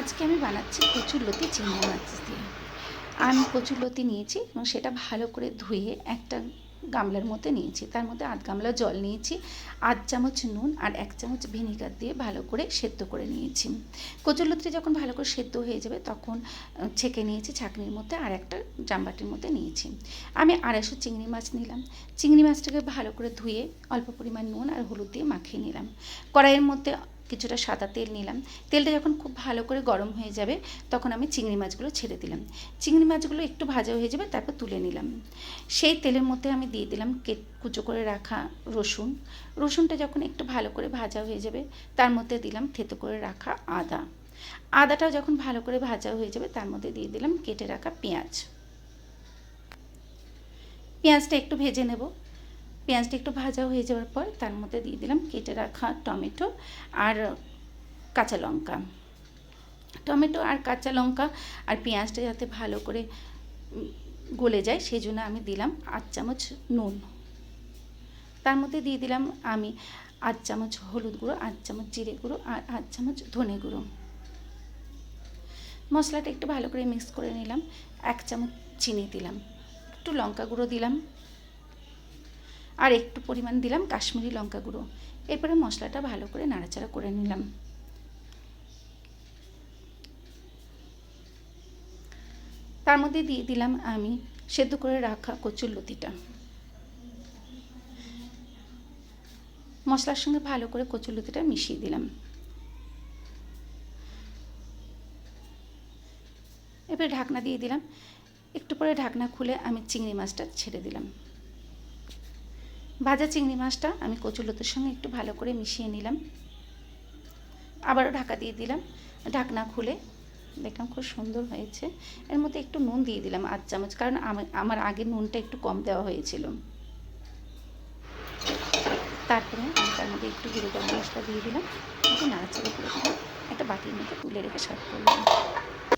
আজকে আমি বানাচ্ছি কচুর লতি চিংড়ি মাছ দিয়ে। আমি কচুর লতি নিয়েছি এবং সেটা ভালো করে ধুয়ে একটা গামলার মধ্যে নিয়েছি। তার মধ্যে আধ গামলা জল নিয়েছি, আধ চামচ নুন আর এক চামচ ভিনিগার দিয়ে ভালো করে সেদ্ধ করে নিয়েছি। কচুর লতি যখন ভালো করে সেদ্ধ হয়ে যাবে তখন ছেঁকে নিয়েছি ছাঁকনির মধ্যে আর একটা জামবাটির মধ্যে নিয়েছি। আমি আড়াইশো চিংড়ি মাছ নিলাম। চিংড়ি মাছটাকে ভালো করে ধুয়ে অল্প পরিমাণ নুন আর হলুদ দিয়ে মাখিয়ে নিলাম। কড়াইয়ের মধ্যে কিছুটা সাদা তেল নিলাম। তেলটা যখন খুব ভালো করে গরম হয়ে যাবে, তখন আমি চিংড়ি মাছগুলো ছেড়ে দিলাম। চিংড়ি মাছগুলো একটু ভাজা হয়ে যাবে, তারপর তুলে নিলাম। সেই তেলের মধ্যে আমি দিয়ে দিলাম কে, কুচো করে রাখা রসুন। রসুনটা যখন একটু ভালো করে ভাজা হয়ে যাবে, তার মধ্যে দিলাম থেতো করে রাখা আদা। আদাটাও যখন ভালো করে ভাজা হয়ে যাবে, তার মধ্যে দিয়ে দিলাম কেটে রাখা পেঁয়াজ। পেঁয়াজটা একটু ভেজে নেব। পেঁয়াজটা একটু ভাজা হয়ে যাওয়ার পর তার মধ্যে দিয়ে দিলাম কেটে রাখা টমেটো আর কাঁচা লঙ্কা। টমেটো আর কাঁচা লঙ্কা আর পেঁয়াজটা যাতে ভালো করে গলে যায় সেই জন্য আমি দিলাম আধ চামচ নুন। তার মধ্যে দিয়ে দিলাম আমি আধ চামচ হলুদ গুঁড়ো, আধ চামচ জিরে গুঁড়ো আর আধ চামচ ধনে গুঁড়ো। মশলাটা একটু ভালো করে মিক্স করে নিলাম, এক চামচ চিনি দিলাম, একটু লঙ্কা গুঁড়ো দিলাম আর একটু পরিমাণ দিলাম কাশ্মীরি লঙ্কা গুঁড়ো। এরপরে মশলাটা ভালো করে নাড়াচাড়া করে নিলাম। তার মধ্যে দিয়ে দিলাম আমি সেদ্ধ করে রাখা কচুর লতিটা। মশলার সঙ্গে ভালো করে কচুর লতিটা মিশিয়ে দিলাম। এবারে ঢাকনা দিয়ে দিলাম। একটু পরে ঢাকনা খুলে আমি চিংড়ি মাছটা ছেড়ে দিলাম। ভাজা চিংড়ি মাছটা আমি কচুলতির সঙ্গে একটু ভালো করে মিশিয়ে নিলাম। আবারও ঢাকা দিয়ে দিলাম। ঢাকনা খুলে দেখলাম খুব সুন্দর হয়েছে। এর মধ্যে একটু নুন দিয়ে দিলাম আধ চামচ, কারণ আমার আগে নুনটা একটু কম দেওয়া হয়েছিল। তারপরে আমি তার মধ্যে একটু জিরে গরম মশলা দিয়ে দিলাম। একটু নাড়াচাড়া করে দিলাম। একটা বাটির মধ্যে তুলে রেখে সার্ভ করলাম।